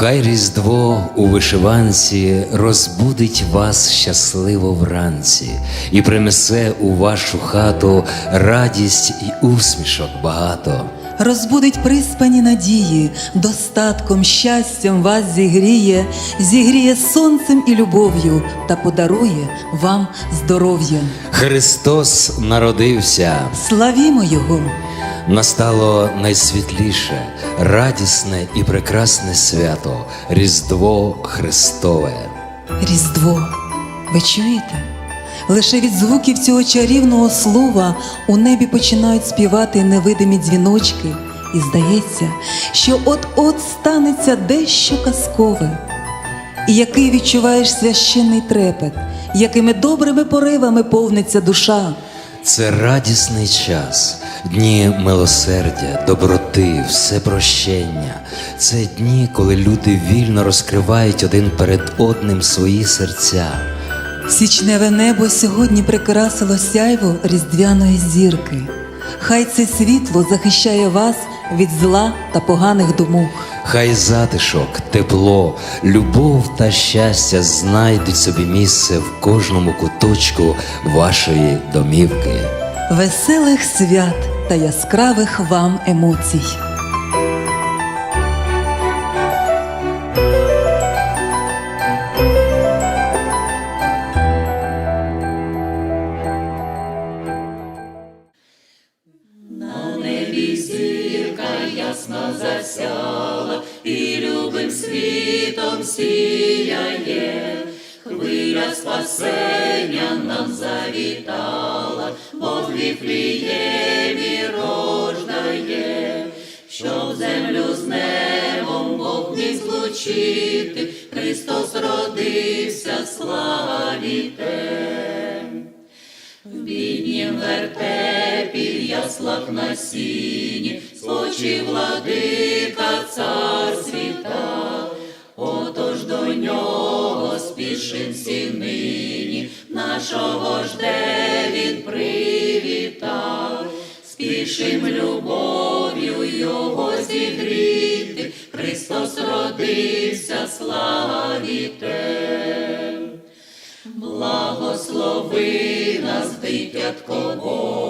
Хай Різдво у вишиванці розбудить вас щасливо вранці і принесе у вашу хату радість і усмішок багато. Розбудить приспані надії, достатком, щастям вас зігріє, зігріє сонцем і любов'ю та подарує вам здоров'я. Христос народився, Славімо Його! настало найсвітліше, радісне і прекрасне свято Різдво Христове. Різдво. Ви чуєте? Лише від звуків цього чарівного слова у небі починають співати невидимі дзвіночки, і здається, що от-от станеться дещо казкове. І який відчуваєш священний трепет, якими добрими поривами повниться душа. Це радісний час, дні милосердя, доброти, всепрощення. Це дні, коли люди вільно розкривають один перед одним свої серця. Січневе небо сьогодні прикрасило сяйво різдвяної зірки. Хай це світло захищає вас від зла та поганих думок. Хай затишок, тепло, любов та щастя знайдуть собі місце в кожному куточку вашої домівки. Веселих свят та яскравих вам емоцій ясно засяла, і любим світом сіяє, хвиля спасення нам завітала, Бог віфліємі рождає, що в землю з небом Бог не злучити, Христос родився, славі те, в біднім верте яслах на сіні, спочи владика цар світа, отож до нього спішим всі нині, нашого ж він привіта, спішим любов'ю його зігріти, Христос родився, слава те. Благослови нас, дитятко Бог.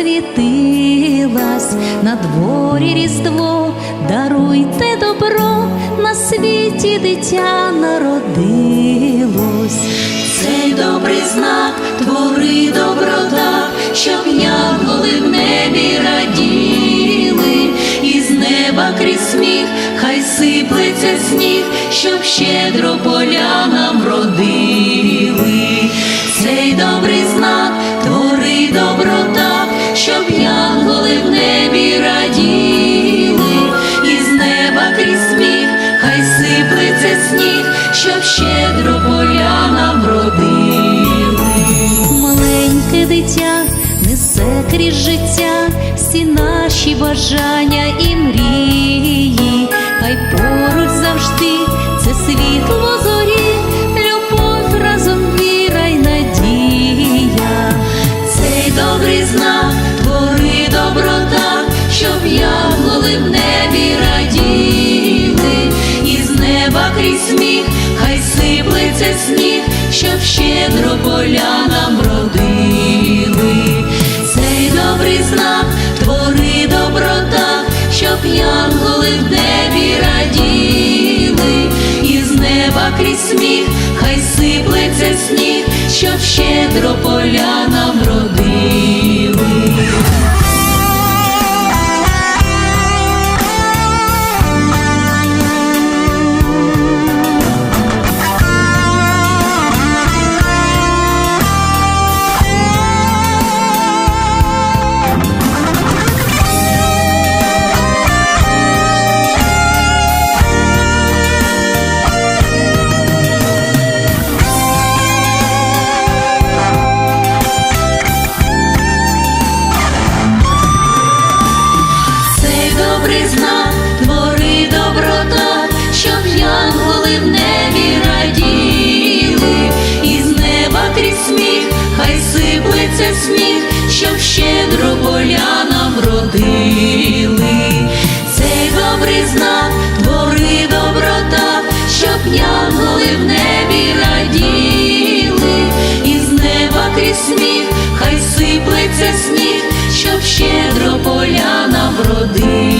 засвітилась, на дворі різдво, даруйте добро, на світі дитя народилось. Цей добрий знак твори доброта, щоб янголи в небі раділи, із неба крізь сміх, хай сиплеться сніг, щоб щедро поля нам родили. Цей добрий знак щоб янголи в небі раділи, і з неба крізь сміх, хай сиплеться сніг, щоб щедро поля нам. Маленьке дитя несе крізь життя всі наші бажання і щоб щедро поля родили. Цей добрий знак твори доброта, щоб янголи в небі раділи, із неба крізь сміх, хай сиплеться сніг, щоб щедро поля щедро поляна вродила.